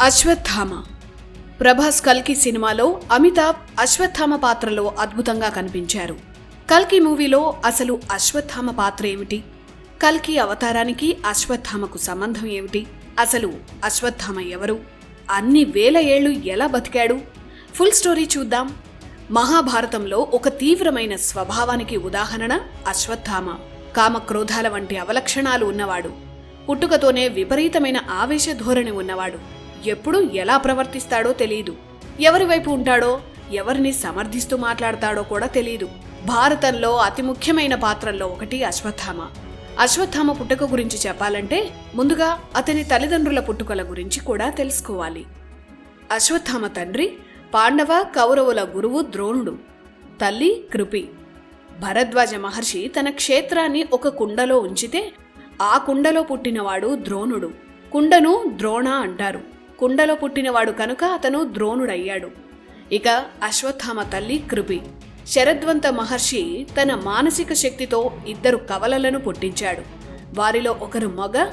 అశ్వత్థామ. ప్రభాస్ కల్కి సినిమాలో అమితాబ్ అశ్వత్థామ పాత్రలో అద్భుతంగా కనిపించారు. కల్కి మూవీలో అసలు అశ్వత్థామ పాత్ర ఏమిటి? కల్కి అవతారానికి అశ్వత్థామకు సంబంధం ఏమిటి? అసలు అశ్వత్థామ ఎవరు? అన్ని వేల ఏళ్ళు ఎలా బతికాడు? ఫుల్ స్టోరీ చూద్దాం. మహాభారతంలో ఒక తీవ్రమైన స్వభావానికి ఉదాహరణ అశ్వత్థామ. కామక్రోధాల వంటి అవలక్షణాలు ఉన్నవాడు. పుట్టుకతోనే విపరీతమైన ఆవేశ ధోరణి ఉన్నవాడు. ఎప్పుడు ఎలా ప్రవర్తిస్తాడో తెలియదు ఎవరి వైపు ఉంటాడో ఎవరిని సమర్థిస్తూ మాట్లాడతాడో కూడా తెలియదు భారతంలో అతి ముఖ్యమైన పాత్రల్లో ఒకటి అశ్వత్థామ. అశ్వత్థామ పుట్టుక గురించి చెప్పాలంటే ముందుగా అతని తల్లిదండ్రుల పుట్టుకల గురించి కూడా తెలుసుకోవాలి. అశ్వత్థామ తండ్రి పాండవ కౌరవుల గురువు ద్రోణుడు. తల్లి కృపి. భరద్వాజ మహర్షి తన క్షేత్రాన్ని ఒక కుండలో ఉంచితే ఆ కుండలో పుట్టినవాడు ద్రోణుడు. కుండను ద్రోణ అంటారు. కుండలో పుట్టినవాడు కనుక అతను ద్రోణుడయ్యాడు. ఇక అశ్వత్థామ తల్లి కృపి. శరద్వంత మహర్షి తన మానసిక శక్తితో ఇద్దరు కవలలను పుట్టించాడు. వారిలో ఒకరు మగ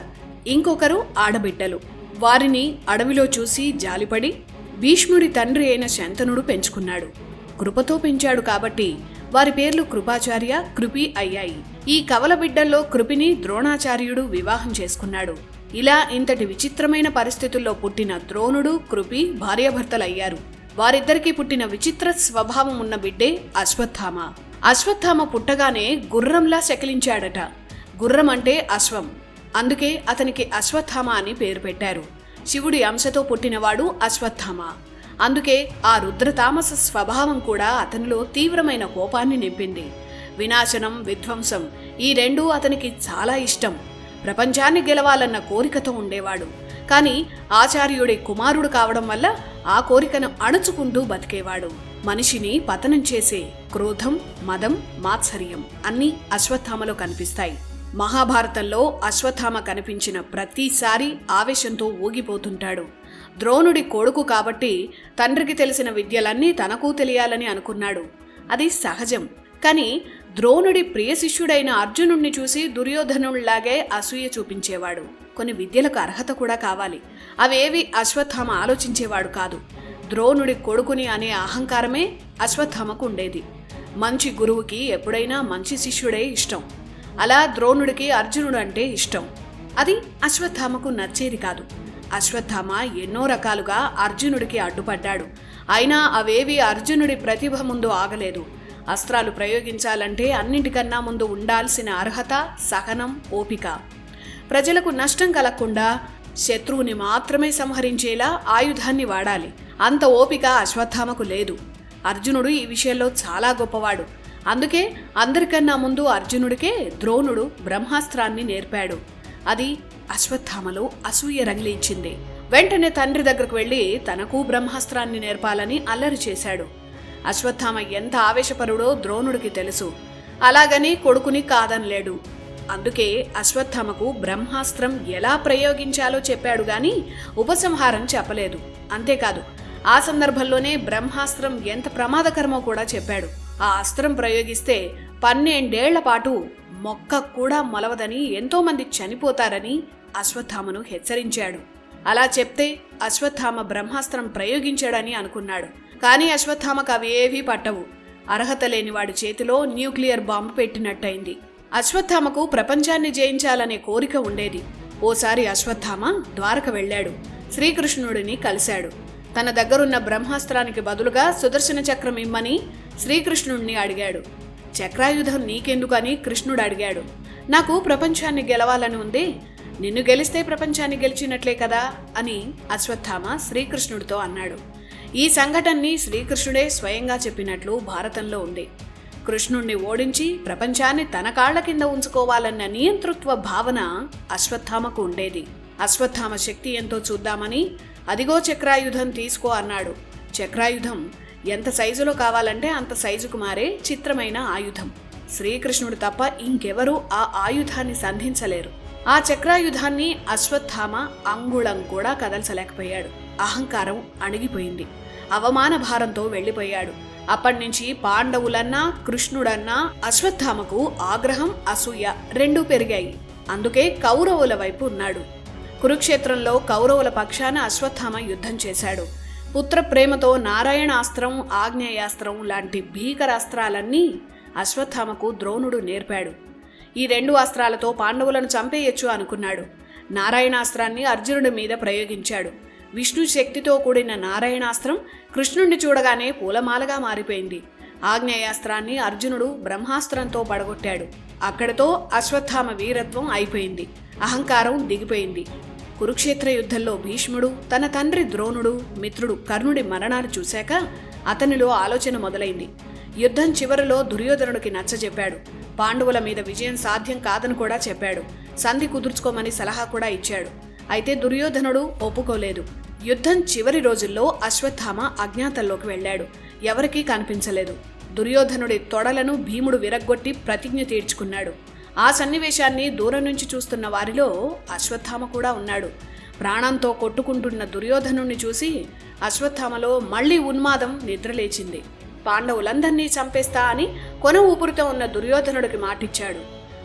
ఇంకొకరు ఆడబిడ్డలు. వారిని అడవిలో చూసి జాలిపడి భీష్ముడి తండ్రి అయిన శంతనుడు పెంచుకున్నాడు. కృపతో పెంచాడు కాబట్టి వారి పేర్లు కృపాచార్య కృపి అయ్యాయి. ఈ కవల బిడ్డల్లో కృపిని ద్రోణాచార్యుడు వివాహం చేసుకున్నాడు. ఇలా ఇంతటి విచిత్రమైన పరిస్థితుల్లో పుట్టిన ద్రోణుడు కృపి భార్యాభర్తలయ్యారు. వారిద్దరికీ పుట్టిన విచిత్ర స్వభావం ఉన్న బిడ్డే అశ్వత్థామ. అశ్వత్థామ పుట్టగానే గుర్రంలా శకిలించాడట. గుర్రం అంటే అశ్వం. అందుకే అతనికి అశ్వత్థామ అని పేరు పెట్టారు. శివుడి అంశతో పుట్టినవాడు అశ్వత్థామ. అందుకే ఆ రుద్రతామస స్వభావం కూడా అతనిలో తీవ్రమైన కోపాన్ని నింపింది. వినాశనం విధ్వంసం ఈ రెండూ అతనికి చాలా ఇష్టం. ప్రపంచాన్ని గెలవాలన్న కోరికతో ఉండేవాడు. కానీ ఆచార్యుడి కుమారుడు కావడం వల్ల ఆ కోరికను అణుచుకుంటూ బతికేవాడు. మనిషిని పతనం చేసే క్రోధం మదం మాత్సర్యం అన్నీ అశ్వత్థామలో కనిపిస్తాయి. మహాభారతంలో అశ్వత్థామ కనిపించిన ప్రతిసారి ఆవేశంతో ఊగిపోతుంటాడు. ద్రోణుడి కొడుకు కాబట్టి తండ్రికి తెలిసిన విద్యలన్నీ తనకు తెలియాలని అనుకున్నాడు. అది సహజం. కానీ ద్రోణుడి ప్రియ శిష్యుడైన అర్జునుణ్ణి చూసి దుర్యోధనుడిలాగే అసూయ చూపించేవాడు. కొన్ని విద్యలకు అర్హత కూడా కావాలి. అవేవి అశ్వత్థామ ఆలోచించేవాడు కాదు. ద్రోణుడి కొడుకుని అనే అహంకారమే అశ్వత్థామకు ఉండేది. మంచి గురువుకి ఎప్పుడైనా మంచి శిష్యుడే ఇష్టం. అలా ద్రోణుడికి అర్జునుడు అంటే ఇష్టం. అది అశ్వత్థామకు నచ్చేది కాదు. అశ్వత్థామ ఎన్నో రకాలుగా అర్జునుడికి అడ్డుపడ్డాడు. అయినా అవేవి అర్జునుడి ప్రతిభ ముందు ఆగలేదు. అస్త్రాలు ప్రయోగించాలంటే అన్నింటికన్నా ముందు ఉండాల్సిన అర్హత సహనం ఓపిక. ప్రజలకు నష్టం కలగకుండా శత్రువుని మాత్రమే సంహరించేలా ఆయుధాన్ని వాడాలి. అంత ఓపిక అశ్వత్థామకు లేదు. అర్జునుడు ఈ విషయంలో చాలా గొప్పవాడు. అందుకే అందరికన్నా ముందు అర్జునుడికే ద్రోణుడు బ్రహ్మాస్త్రాన్ని నేర్పాడు. అది అశ్వత్థామలో అసూయ రగిలించింది వెంటనే తండ్రి దగ్గరకు వెళ్ళి తనకు బ్రహ్మాస్త్రాన్ని నేర్పాలని అల్లరి చేశాడు. అశ్వత్థామ ఎంత ఆవేశపరుడో ద్రోణుడికి తెలుసు. అలాగని కొడుకుని కాదనలేడు. అందుకే అశ్వత్థామకు బ్రహ్మాస్త్రం ఎలా ప్రయోగించాలో చెప్పాడు గాని ఉపసంహారం చెప్పలేదు. అంతేకాదు ఆ సందర్భంలోనే బ్రహ్మాస్త్రం ఎంత ప్రమాదకరమో కూడా చెప్పాడు. ఆ అస్త్రం ప్రయోగిస్తే పన్నెండేళ్ళ పాటు మొక్క కూడా మొలవదని ఎంతోమంది చనిపోతారని అశ్వత్థామను హెచ్చరించాడు. అలా చెప్తే అశ్వత్థామ బ్రహ్మాస్త్రం ప్రయోగించాడని అనుకున్నాడు. కానీ అశ్వత్థామకు అవి ఏవీ పట్టవు. అర్హత లేని వాడి చేతిలో న్యూక్లియర్ బాంబు పెట్టినట్టయింది. అశ్వత్థామకు ప్రపంచాన్ని జయించాలనే కోరిక ఉండేది. ఓసారి అశ్వత్థామ ద్వారక వెళ్ళాడు. శ్రీకృష్ణుడిని కలిశాడు. తన దగ్గరున్న బ్రహ్మాస్త్రానికి బదులుగా సుదర్శన చక్రం ఇమ్మని శ్రీకృష్ణుడిని అడిగాడు. చక్రాయుధం నీకెందుకని కృష్ణుడు అడిగాడు. నాకు ప్రపంచాన్ని గెలవాలని ఉంది నిన్ను గెలిస్తే ప్రపంచాన్ని గెలిచినట్లే కదా అని అశ్వత్థామ శ్రీకృష్ణుడితో అన్నాడు. ఈ సంఘటనని శ్రీకృష్ణుడే స్వయంగా చెప్పినట్లు భారతంలో ఉంది. కృష్ణుణ్ణి ఓడించి ప్రపంచాన్ని తన కాళ్ళ కింద ఉంచుకోవాలన్న నియంతృత్వ భావన అశ్వత్థామకు ఉండేది. అశ్వత్థామ శక్తి ఎంతో చూద్దామని అదిగో చక్రాయుధం తీసుకో అన్నాడు. చక్రాయుధం ఎంత సైజులో కావాలంటే అంత సైజుకు మారే చిత్రమైన ఆయుధం. శ్రీకృష్ణుడు తప్ప ఇంకెవరూ ఆ ఆయుధాన్ని సంధించలేరు. ఆ చక్రాయుధాన్ని అశ్వత్థామ అంగుళం కూడా కదల్చలేకపోయాడు. అహంకారం అణిగిపోయింది. అవమాన భారంతో వెళ్ళిపోయాడు. అప్పటినుంచి పాండవులన్నా కృష్ణుడన్నా అశ్వత్థామకు ఆగ్రహం అసూయ రెండూ పెరిగాయి. అందుకే కౌరవుల వైపు ఉన్నాడు. కురుక్షేత్రంలో కౌరవుల పక్షాన అశ్వత్థామ యుద్ధం చేశాడు. పుత్ర ప్రేమతో నారాయణాస్త్రం ఆగ్నేయాస్త్రం లాంటి భీకరాస్త్రాలన్నీ అశ్వత్థామకు ద్రోణుడు నేర్పాడు. ఈ రెండు అస్త్రాలతో పాండవులను చంపేయొచ్చు అనుకున్నాడు. నారాయణాస్త్రాన్ని అర్జునుడి మీద ప్రయోగించాడు. విష్ణు శక్తితో కూడిన నారాయణాస్త్రం కృష్ణుణ్ణి చూడగానే పూలమాలగా మారిపోయింది. ఆగ్నేయాస్త్రాన్ని అర్జునుడు బ్రహ్మాస్త్రంతో పడగొట్టాడు. అక్కడతో అశ్వత్థామ వీరత్వం అయిపోయింది. అహంకారం దిగిపోయింది. కురుక్షేత్ర యుద్ధంలో భీష్ముడు తన తండ్రి ద్రోణుడు మిత్రుడు కర్ణుడి మరణాలు చూశాక అతనిలో ఆలోచన మొదలైంది. యుద్ధం చివరిలో దుర్యోధనుడికి నచ్చజెప్పాడు పాండవుల మీద విజయం సాధ్యం కాదని కూడా చెప్పాడు. సంధి కుదుర్చుకోమని సలహా కూడా ఇచ్చాడు. అయితే దుర్యోధనుడు ఒప్పుకోలేదు. యుద్ధం చివరి రోజుల్లో అశ్వత్థామ అజ్ఞాతంలోకి వెళ్ళాడు. ఎవరికీ కనిపించలేదు. దుర్యోధనుడి తొడలను భీముడు విరగ్గొట్టి ప్రతిజ్ఞ తీర్చుకున్నాడు. ఆ సన్నివేశాన్ని దూరం నుంచి చూస్తున్న వారిలో అశ్వత్థామ కూడా ఉన్నాడు. ప్రాణంతో కొట్టుకుంటున్న దుర్యోధనుణ్ణి చూసి అశ్వత్థామలో మళ్ళీ ఉన్మాదం నిద్రలేచింది. పాండవులందర్నీ చంపేస్తా అని కొన ఊపిరితో ఉన్న దుర్యోధనుడికి మాటిచ్చాడు.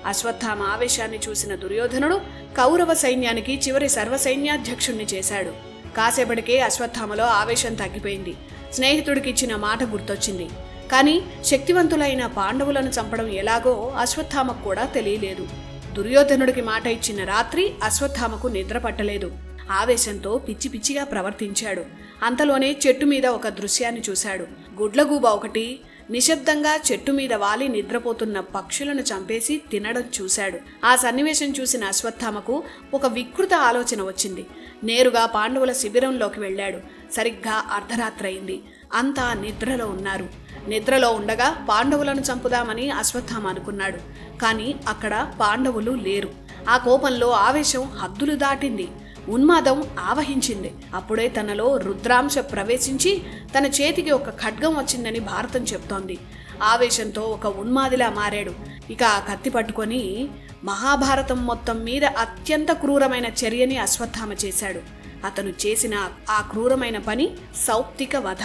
అశ్వత్థామ ఆవేశాన్ని చూసిన దుర్యోధనుడు కౌరవ సైన్యానికి చివరి సర్వసైన్యాధ్యక్షుణ్ణి చేశాడు. కాసేపటికే అశ్వత్థామలో ఆవేశం తగ్గిపోయింది. స్నేహితుడికి ఇచ్చిన మాట గుర్తొచ్చింది. కానీ శక్తివంతులైన పాండవులను చంపడం ఎలాగో అశ్వత్థామకు కూడా తెలియలేదు. దుర్యోధనుడికి మాట ఇచ్చిన రాత్రి అశ్వత్థామకు నిద్ర పట్టలేదు. ఆవేశంతో పిచ్చి పిచ్చిగా ప్రవర్తించాడు. అంతలోనే చెట్టు మీద ఒక దృశ్యాన్ని చూశాడు. గుడ్లగూబ ఒకటి నిశ్శబ్దంగా చెట్టు మీద వాలి నిద్రపోతున్న పక్షులను చంపేసి తినడం చూశాడు. ఆ సన్నివేశం చూసిన అశ్వత్థామకు ఒక వికృత ఆలోచన వచ్చింది. నేరుగా పాండవుల శిబిరంలోకి వెళ్ళాడు. సరిగ్గా అర్ధరాత్రయింది. అంతా నిద్రలో ఉన్నారు. నిద్రలో ఉండగా పాండవులను చంపుదామని అశ్వత్థామ అనుకున్నాడు. కానీ అక్కడ పాండవులు లేరు. ఆ కోపంలో ఆవేశం హద్దులు దాటింది. ఉన్మాదం ఆవహించింది. అప్పుడే తనలో రుద్రాంశ ప్రవేశించి తన చేతికి ఒక ఖడ్గం వచ్చిందని భారతం చెప్తోంది. ఆవేశంతో ఒక ఉన్మాదిలా మారాడు. ఇక ఆ కత్తి పట్టుకొని మహాభారతం మొత్తం మీద అత్యంత క్రూరమైన చర్యని అశ్వత్థామ చేశాడు. అతను చేసిన ఆ క్రూరమైన పని సౌప్తిక వధ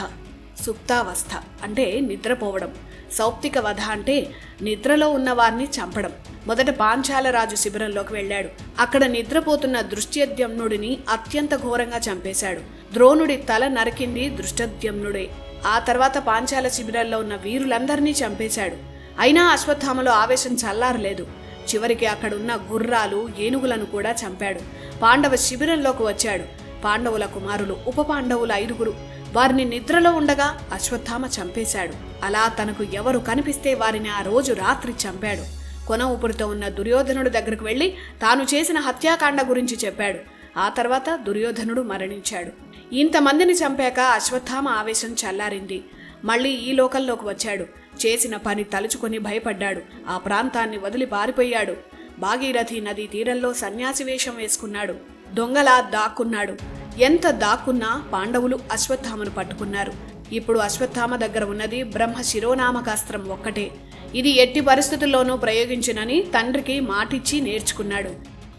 సుప్తావస్థ అంటే నిద్రపోవడం. సౌప్తిక వధ అంటే నిద్రలో ఉన్న వారిని చంపడం. మొదట పాంచాల రాజు శిబిరంలోకి వెళ్ళాడు. అక్కడ నిద్రపోతున్న దృష్ట్యద్యమ్నుడిని అత్యంత ఘోరంగా చంపేశాడు. ద్రోణుడి తల నరికింది దృష్టద్యమ్నుడే. ఆ తర్వాత పాంచాల శిబిరాల్లో ఉన్న వీరులందరినీ చంపేశాడు. అయినా అశ్వత్థామలో ఆవేశం చల్లారలేదు. చివరికి అక్కడున్న గుర్రాలు ఏనుగులను కూడా చంపాడు. పాండవ శిబిరంలోకి వచ్చాడు. పాండవుల కుమారులు ఉప పాండవుల ఐదుగురు. వారిని నిద్రలో ఉండగా అశ్వత్థామ చంపేశాడు. అలా తనకు ఎవరు కనిపిస్తే వారిని ఆ రోజు రాత్రి చంపాడు. కొన ఊపిరితో ఉన్న దుర్యోధనుడు దగ్గరకు వెళ్ళి తాను చేసిన హత్యాకాండ గురించి చెప్పాడు. ఆ తర్వాత దుర్యోధనుడు మరణించాడు. ఇంతమందిని చంపాక అశ్వత్థామ ఆవేశం చల్లారింది. మళ్ళీ ఈ లోకంలోకి వచ్చాడు. చేసిన పని తలుచుకొని భయపడ్డాడు. ఆ ప్రాంతాన్ని వదిలి పారిపోయాడు. భాగీరథి నది తీరంలో సన్యాసి వేషం వేసుకున్నాడు. దొంగలా దాక్కున్నాడు. ఎంత దాక్కున్నా పాండవులు అశ్వత్థామను పట్టుకున్నారు. ఇప్పుడు అశ్వత్థామ దగ్గర ఉన్నది బ్రహ్మ శిరోనామకాస్త్రం ఒక్కటే. ఇది ఎట్టి పరిస్థితుల్లోనూ ప్రయోగించినని తండ్రికి మాటిచ్చి నేర్చుకున్నాడు.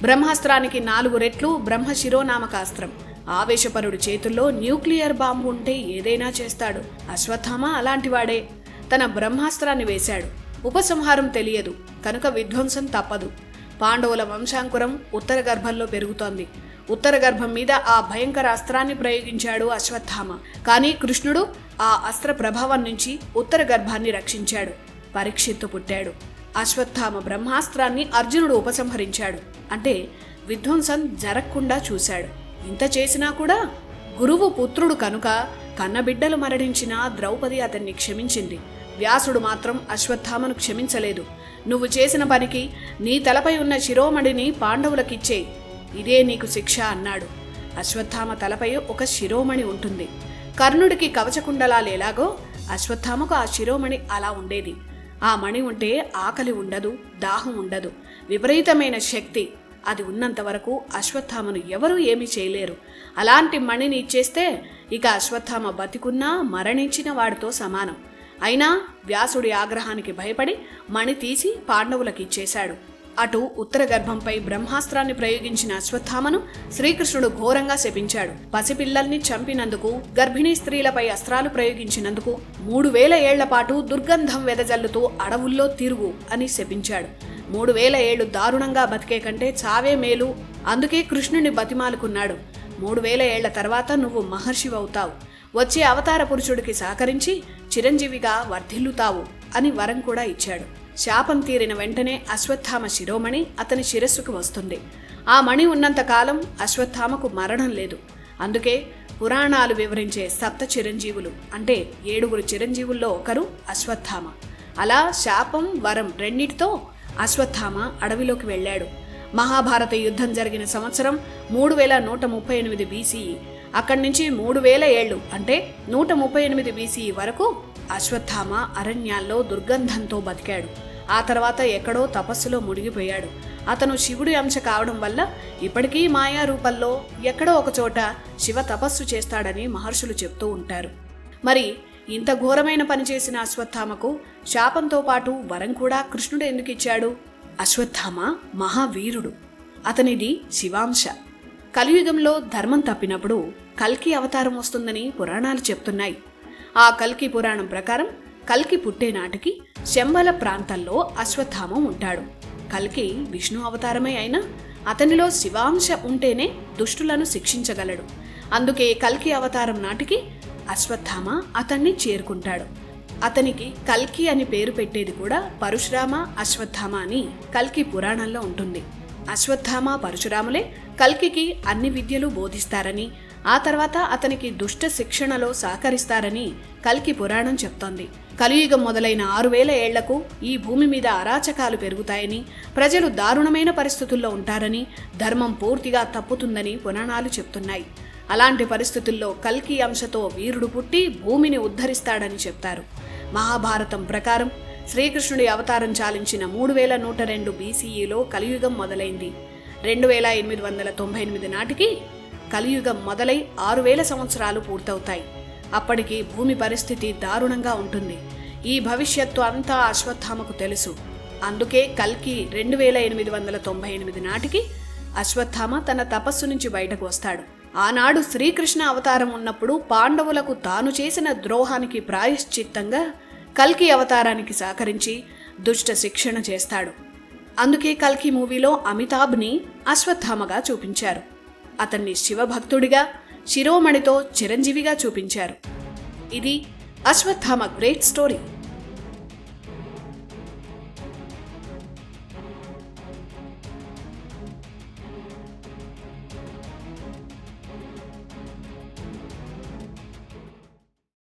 బ్రహ్మాస్త్రానికి నాలుగు రెట్లు బ్రహ్మ శిరోనామకాస్త్రం. ఆవేశపరుడు చేతుల్లో న్యూక్లియర్ బాంబు ఉంటే ఏదైనా చేస్తాడు. అశ్వత్థామ అలాంటివాడే. తన బ్రహ్మాస్త్రాన్ని వేశాడు. ఉపసంహారం తెలియదు. కనుక విధ్వంసం తప్పదు. పాండవుల వంశాంకురం ఉత్తర గర్భంలో పెరుగుతోంది. ఉత్తర గర్భం మీద ఆ భయంకర అస్త్రాన్ని ప్రయోగించాడు అశ్వత్థామ. కానీ కృష్ణుడు ఆ అస్త్ర ప్రభావం నుంచి ఉత్తర గర్భాన్ని రక్షించాడు. పరీక్షిత్తు పుట్టాడు. అశ్వత్థామ బ్రహ్మాస్త్రాన్ని అర్జునుడు ఉపసంహరించాడు. అంటే విధ్వంసం జరగకుండా చూశాడు. ఇంత చేసినా కూడా గురువు పుత్రుడు కనుక కన్నబిడ్డలు మరణించిన ద్రౌపది అతన్ని క్షమించింది. వ్యాసుడు మాత్రం అశ్వత్థామను క్షమించలేదు. నువ్వు చేసిన పనికి నీ తలపై ఉన్న శిరోమణిని పాండవులకిచ్చే ఇదే నీకు శిక్ష అన్నాడు. అశ్వత్థామ తలపై ఒక శిరోమణి ఉంటుంది. కర్ణుడికి కవచకుండలాలు ఎలాగో అశ్వత్థామకు ఆ శిరోమణి అలా ఉండేది. ఆ మణి ఉంటే ఆకలి ఉండదు దాహం ఉండదు. విపరీతమైన శక్తి. అది ఉన్నంత వరకు అశ్వత్థామను ఎవరూ ఏమీ చేయలేరు. అలాంటి మణిని ఇచ్చేస్తే ఇక అశ్వత్థామ బతికున్నా మరణించిన వాడితో సమానం. అయినా వ్యాసుడి ఆగ్రహానికి భయపడి మణి తీసి పాండవులకు ఇచ్చేశాడు. అటు ఉత్తర గర్భంపై బ్రహ్మాస్త్రాన్ని ప్రయోగించిన అశ్వత్థామను శ్రీకృష్ణుడు ఘోరంగా శపించాడు. పసిపిల్లల్ని చంపినందుకు గర్భిణీ స్త్రీలపై అస్త్రాలు ప్రయోగించినందుకు మూడు వేల ఏళ్ళ పాటు దుర్గంధం వెదజల్లుతూ అడవుల్లో తిరుగు అని శపించాడు. మూడు వేల ఏళ్ళు దారుణంగా బతికే కంటే చావే మేలు అందుకే కృష్ణుని బతిమాలుకున్నాడు. మూడు వేల ఏళ్ళ తర్వాత నువ్వు మహర్షివవుతావు వచ్చే అవతార పురుషుడికి సహకరించి చిరంజీవిగా వర్ధిల్లుతావు అని వరం కూడా ఇచ్చాడు. శాపం తీరిన వెంటనే అశ్వత్థామ శిరోమణి అతని శిరస్సుకు వస్తుంది. ఆ మణి ఉన్నంతకాలం అశ్వత్థామకు మరణం లేదు. అందుకే పురాణాలు వివరించే సప్త చిరంజీవులు అంటే ఏడుగురు చిరంజీవుల్లో ఒకరు అశ్వత్థామ. అలా శాపం వరం రెండిటితో అశ్వత్థామ అడవిలోకి వెళ్ళాడు. మహాభారత యుద్ధం జరిగిన సంవత్సరం మూడు వేల నూట ముప్పై ఎనిమిది బీసీఈ అక్కడి నుంచి మూడు వేల ఏళ్ళు అంటే నూట ముప్పై ఎనిమిది బీసీ వరకు అశ్వత్థామ అరణ్యాల్లో దుర్గంధంతో బతికాడు. ఆ తర్వాత ఎక్కడో తపస్సులో మునిగిపోయాడు. అతను శివుడి అంశ కావడం వల్ల ఇప్పటికీ మాయా రూపంలో ఎక్కడో ఒకచోట శివ తపస్సు చేస్తాడని మహర్షులు చెప్తూ ఉంటారు. మరి ఇంత ఘోరమైన పని చేసిన అశ్వత్థామకు శాపంతో పాటు వరం కూడా కృష్ణుడు ఎందుకు ఇచ్చాడు? అశ్వత్థామ మహావీరుడు. అతనిది శివాంశ. కలియుగంలో ధర్మం తప్పినప్పుడు కల్కి అవతారం వస్తుందని పురాణాలు చెప్తున్నాయి. ఆ కల్కి పురాణం ప్రకారం కల్కి పుట్టే నాటికి శంబల ప్రాంతంలో అశ్వత్థామం ఉంటాడు. కల్కి విష్ణు అవతారమే అయినా అతనిలో శివాంశ ఉంటేనే దుష్టులను శిక్షించగలడు. అందుకే కల్కి అవతారం నాటికి అశ్వత్థామ అతన్ని చేరుకుంటాడు. అతనికి కల్కి అని పేరు పెట్టేది కూడా పరశురామ అశ్వత్థామ అని కల్కి పురాణంలో ఉంటుంది. అశ్వత్థామ పరశురాములే కల్కికి అన్ని విద్యలు బోధిస్తారని ఆ తర్వాత అతనికి దుష్ట శిక్షణలో సహకరిస్తారని కల్కి పురాణం చెప్తోంది. కలియుగం మొదలైన ఆరు వేల ఏళ్ళకు ఈ భూమి మీద అరాచకాలు పెరుగుతాయని ప్రజలు దారుణమైన పరిస్థితుల్లో ఉంటారని ధర్మం పూర్తిగా తప్పుతుందని పురాణాలు చెప్తున్నాయి. అలాంటి పరిస్థితుల్లో కల్కి అంశతో వీరుడు పుట్టి భూమిని ఉద్ధరిస్తాడని చెప్తారు. మహాభారతం ప్రకారం శ్రీకృష్ణుడి అవతారం చాలించిన మూడు వేల నూట రెండు బీసీఈలో కలియుగం మొదలైంది. రెండు వేల ఎనిమిది వందల తొంభై ఎనిమిది నాటికి కలియుగం మొదలై ఆరు వేల సంవత్సరాలు పూర్తవుతాయి. అప్పటికి భూమి పరిస్థితి దారుణంగా ఉంటుంది. ఈ భవిష్యత్తు అంతా అశ్వత్థామకు తెలుసు. అందుకే కల్కి రెండు వేల ఎనిమిది వందల తొంభై ఎనిమిది నాటికి అశ్వత్థామ తన తపస్సు నుంచి బయటకు వస్తాడు. ఆనాడు శ్రీకృష్ణ అవతారం ఉన్నప్పుడు పాండవులకు తాను చేసిన ద్రోహానికి ప్రాయశ్చిత్తంగా కల్కి అవతారానికి సహకరించి దుష్ట శిక్షణ చేస్తాడు. అందుకే కల్కి మూవీలో అమితాబ్ని అశ్వత్థామగా చూపించారు. అతన్ని శివభక్తుడిగా శిరోమణితో చిరంజీవిగా చూపించారు. ఇది అశ్వత్థామ గ్రేట్ స్టోరీ.